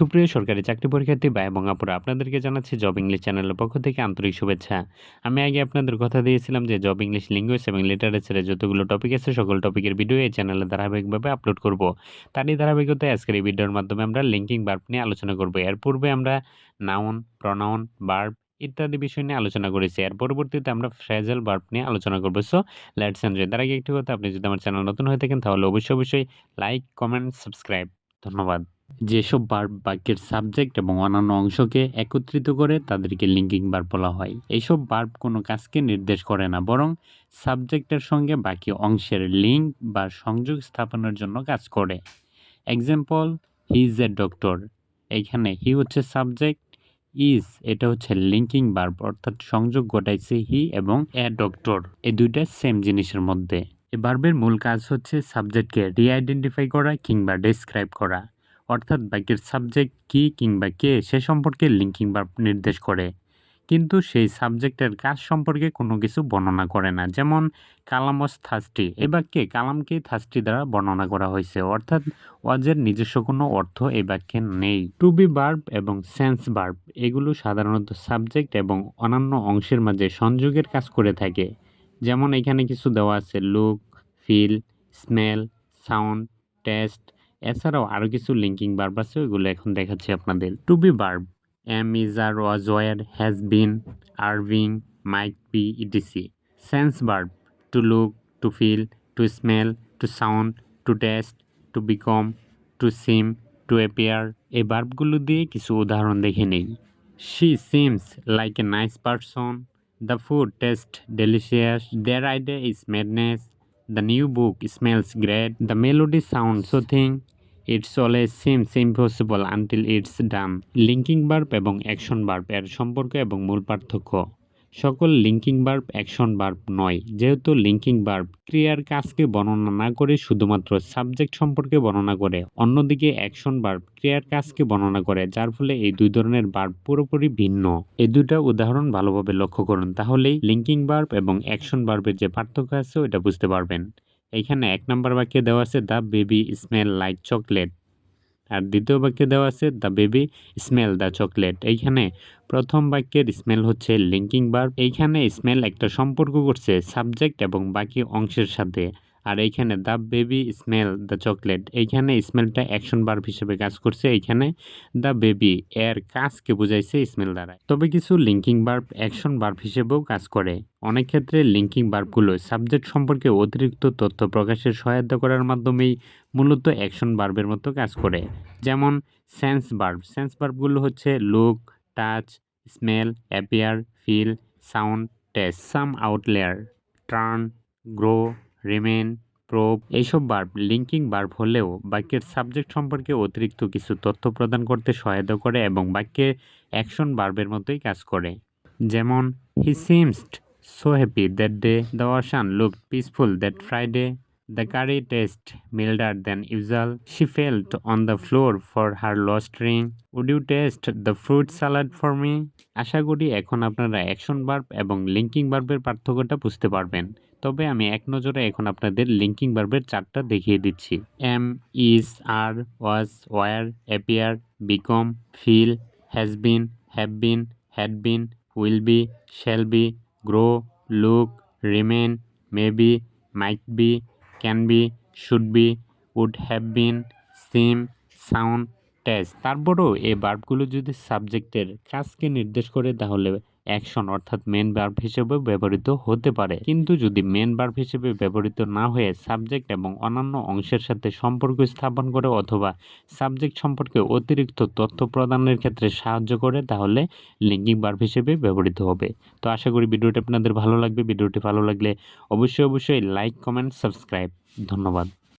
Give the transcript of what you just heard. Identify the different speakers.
Speaker 1: সুপ্রিয় সরকারি চাকরি পরীক্ষার্থী ভাই এবং আপুরা, আপনাদেরকে জানাচ্ছি জব ইংলিশ চ্যানেলের পক্ষ থেকে আন্তরিক শুভেচ্ছা। আমি আগে আপনাদের কথা দিয়েছিলাম যে জব ইংলিশ লিঙ্গুয়েজ এবং লিটারেচারের যতগুলো টপিক আছে, সকল টপিকের ভিডিও এই চ্যানেলে ধারাবাহিকভাবে আপলোড করব। তারই ধারাবাহিকতায় আজকের এই ভিডিওর মাধ্যমে আমরা লিঙ্কিং বার্ব নিয়ে আলোচনা করব। এর পূর্বে আমরা নাউন প্রনাউন বার্ব ইত্যাদি বিষয় নিয়ে আলোচনা করেছি। এর পরবর্তীতে আমরা ফ্রেজাল বার্ব নিয়ে আলোচনা করব। সো লেটস এনজয় তার আগে একটি কথা, আপনি যদি আমার চ্যানেল নতুন হয়ে থাকেন, তাহলে অবশ্যই অবশ্যই লাইক কমেন্ট সাবস্ক্রাইব ধন্যবাদ। যেসব বার্ব বাক্যের সাবজেক্ট এবং অন্যান্য অংশকে একত্রিত করে তাদেরকে লিঙ্কিং বার্ব বলা হয়। এইসব বার্ব কোনো কাজকে নির্দেশ করে না, বরং সাবজেক্টের সঙ্গে বাকি অংশের লিঙ্ক বা সংযোগ স্থাপনের জন্য কাজ করে। Example he is a doctor এখানে হি হচ্ছে সাবজেক্ট ইজ এটা হচ্ছে লিঙ্কিং বার্ব অর্থাৎ সংযোগ ঘটাইছে হি এবং এ ডক্টর এই দুইটা সেম জিনিসের মধ্যে। এই বার্বের মূল কাজ হচ্ছে সাবজেক্টকে রিআইডেন্টিফাই করা কিংবা ডেসক্রাইব করা। অর্থাৎ বাক্যের সাবজেক্ট কি কিংবা কে সে সম্পর্কে লিঙ্কিং বার্ব নির্দেশ করে। কিন্তু সেই সাবজেক্টের কাজ সম্পর্কে কোনো কিছু বর্ণনা করে না। যেমন কালামস থাস্টি এই বাক্যে কালামকে থাস্টি দ্বারা বর্ণনা করা হয়েছে। অর্থাৎ ওয়াজের নিজস্ব কোনো অর্থ এই বাক্যে নেই। টু বি বার্ব এবং সেন্স বার্ব এগুলো সাধারণত সাবজেক্ট এবং অন্যান্য অংশের মাঝে সংযোগের কাজ করে থাকে। যেমন, এখানে কিছু দেওয়া আছে look feel smell sound taste এছাড়াও আরও কিছু লিঙ্কিং বার্ব আছে, ওইগুলো এখন দেখাচ্ছি আপনাদের. To be verb am is are was were has been Irving might be etc sense verb to look to feel to smell to sound to taste to become to seem to appear এই বার্বগুলো দিয়ে কিছু উদাহরণ দেখে নেই। She seems like a nice person the food taste delicious their idea is madness the new book smells great the melody sound soothing it's always seems impossible until it's done linking verb এবং action verb এর সম্পর্ক এবং মূল পার্থক্য। সকল linking verb action verb নয়, যেহেতু linking verb ক্রিয়ার কাজকে বর্ণনা না করে শুধুমাত্র সাবজেক্ট সম্পর্কে বর্ণনা করে, অন্যদিকে অ্যাকশন বার্ব ক্রিয়ার কাজকে বর্ণনা করে, যার ফলে এই দুই ধরনের বার্ব পুরোপুরি ভিন্ন। এই দুইটা উদাহরণ ভালোভাবে লক্ষ্য করুন, তাহলেই লিঙ্কিং বার্ব এবং অ্যাকশন বার্বের যে পার্থক্য আছে ওইটা বুঝতে পারবেন। এখানে এক নম্বর বাক্যে দেওয়া আছে, the baby smell like chocolate. আর দ্বিতীয় বাক্যে দেওয়া আছে, the baby smell the chocolate. এইখানে প্রথম বাক্যের স্মেল হচ্ছে লিঙ্কিং বার্ব এইখানে স্মেল একটা সম্পর্ক করছে সাবজেক্ট এবং বাকি অংশের সাথে। আর এইখানে the baby smell the chocolate এইখানে স্মেলটা অ্যাকশন বার্ব হিসেবে কাজ করছে, এইখানে দ্য বেবি এর কাজকে বোঝাইছে স্মেল দ্বারা। তবে কিছু লিঙ্কিং বার্ব অ্যাকশন বার্ব হিসেবেও কাজ করে। অনেক ক্ষেত্রে লিঙ্কিং বার্বগুলো সাবজেক্ট সম্পর্কে অতিরিক্ত তথ্য প্রকাশের সহায়তা করার মাধ্যমেই মূলত অ্যাকশন বার্বের মতো কাজ করে। যেমন সেন্স বার্ব সেন্স বার্বগুলো হচ্ছে look touch smell appear feel sound taste seem outlier turn grow remain prove এইসব বার্ব লিঙ্কিং বার্ব হলেও বাক্যের সাবজেক্ট সম্পর্কে অতিরিক্ত কিছু তথ্য প্রদান করতে সহায়তা করে এবং বাক্যে অ্যাকশন বার্বের মতোই কাজ করে। যেমন he seemed so happy that day the ocean look peaceful that Friday The curry tasted milder than usual. She felt on the floor for her lost ring. Would you taste the fruit salad for me? আশা করি এখন আপনারা action verb এবং linking বার্বের পার্থক্যটা বুঝতে পারবেন তবে আমি এক নজরে এখন আপনাদের লিঙ্কিং বার্বের চারটা দেখিয়ে দিচ্ছি am is are was were appear become feel has been have been had been will be shall be grow look remain may be might be can be should be would have been seem sound taste তারপরেও এই বার্বগুলো যদি সাবজেক্টের কাজকে নির্দেশ করে, তাহলে action অর্থাৎ main verb হিসেবে ব্যবহৃত হতে পারে। কিন্তু যদি মেন বার্ব হিসেবে ব্যবহৃত না হয়ে সাবজেক্ট এবং অন্যান্য অংশের সাথে সম্পর্ক স্থাপন করে অথবা সাবজেক্ট সম্পর্কে অতিরিক্ত তথ্য প্রদানের ক্ষেত্রে সাহায্য করে, তাহলে লিঙ্কিং বার্ব হিসেবে ব্যবহৃত হবে। তো আশা করি ভিডিওটি আপনাদের ভালো লাগবে। ভিডিওটি ভালো লাগলে অবশ্যই অবশ্যই লাইক কমেন্ট সাবস্ক্রাইব ধন্যবাদ।